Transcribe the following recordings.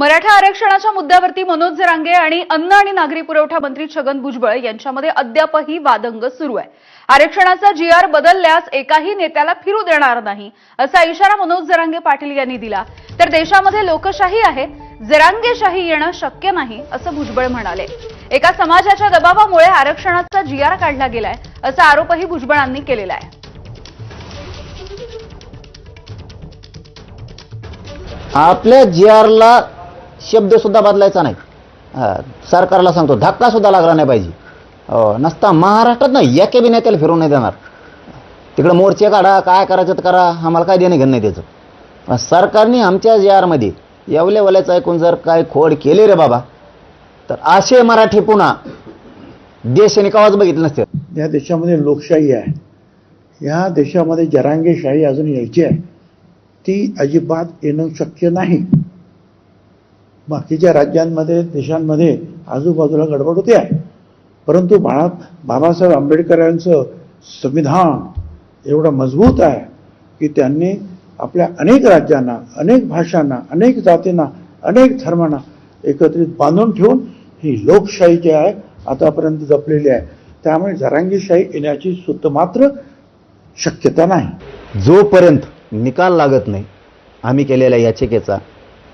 मराठा आरक्षणाच्या मुद्द्यावरती मनोज जरांगे आणि अन्न आणि नागरी पुरवठा मंत्री छगन भुजबळ यांच्यामध्ये अद्यापही वादंग सुरू आहे. आरक्षणाचा जीआर बदलल्यास एकाही नेत्याला फिरू देणार नाही असा इशारा मनोज जरांगे पाटील यांनी दिला. तर देशामध्ये लोकशाही आहे जरांगेशाही येणं शक्य नाही असं भुजबळ म्हणाले. एका समाजाच्या दबावामुळे आरक्षणाचा जीआर काढला गेलाय असा आरोपही भुजबळांनी केलेला आहे. आपल्या जी आरला शब्दसुद्धा बदलायचा नाही. हा, सरकारला सांगतो धक्कासुद्धा लागला नाही पाहिजे. हो, नसता महाराष्ट्रात नाही एके बी नेत्याला फिरवून नाही देणार. तिकडं मोर्चे काढा काय करायचं तर करा आम्हाला काय देणं घेणं नाही त्याचं. पण सरकारने आमच्या जी आरमध्ये वल्याचं ऐकून जर काय खोड केले रे बाबा तर असे मराठी पुन्हा देशाने कवाच बघितलं नसते. या देशामध्ये लोकशाही आहे. या देशामध्ये जरांगेशाही अजून यायची आहे. ती अजिबात येणं शक्य नाही. बाकीच्या राज्यांमध्ये देशांमध्ये आजूबाजूला गडबड होते. आहे परंतु बाळा बाबासाहेब आंबेडकरांचं संविधान एवढं मजबूत आहे की त्यांनी आपल्या अनेक राज्यांना अनेक भाषांना अनेक जातींना अनेक धर्मांना एकत्रित बांधून ठेवून ही लोकशाही जी आहे आतापर्यंत जपलेली आहे. त्यामुळे जरांगीशाही येण्याची सुद्धा मात्र शक्यता नाही. जोपर्यंत निकाल लागत नाही आम्ही केलेल्या याचिकेचा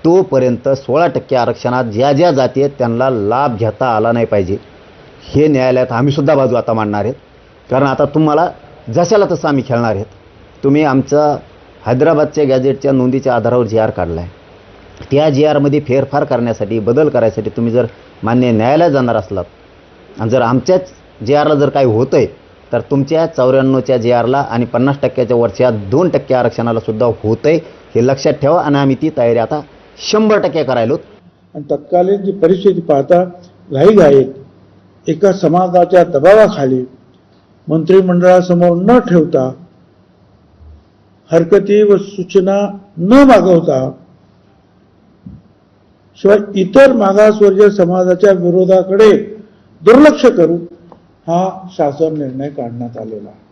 तोपर्यंत सोळा टक्के आरक्षणात ज्या ज्या जाती आहेत त्यांना लाभ घेता आला नाही पाहिजे. हे न्यायालयात आम्हीसुद्धा बाजू आता मांडणार आहेत. कारण आता तुम्हाला जशाला तसं आम्ही खेळणार आहेत. तुम्ही आमचा हैदराबादच्या गॅजेटच्या नोंदीच्या आधारावर जी आर काढला आहे त्या जी आरमध्ये फेरफार करण्यासाठी बदल करायसाठी तुम्ही जर मान्य न्यायालयात जाणार असलात आणि जर आमच्याच जे आरला जर काही आहे तर तुमच्या चौऱ्याण्णवच्या जे आरला आणि पन्नास टक्क्याच्या वरच्या दोन टक्के आरक्षणाला सुद्धा आहे हे लक्षात ठेवा आणि आम्ही ती तयारी आता शंभर टक्के करायलोत आणि तत्कालीन जी परिस्थिती पाहता घाईघाईत एका समाजाच्या दबावाखाली मंत्रिमंडळासमोर न ठेवता हरकती व सूचना न मागवता शिवाय इतर मागासवर्गीय समाजाच्या विरोधाकडे दुर्लक्ष करून हा शासन निर्णय काढण्यात आलेला आहे.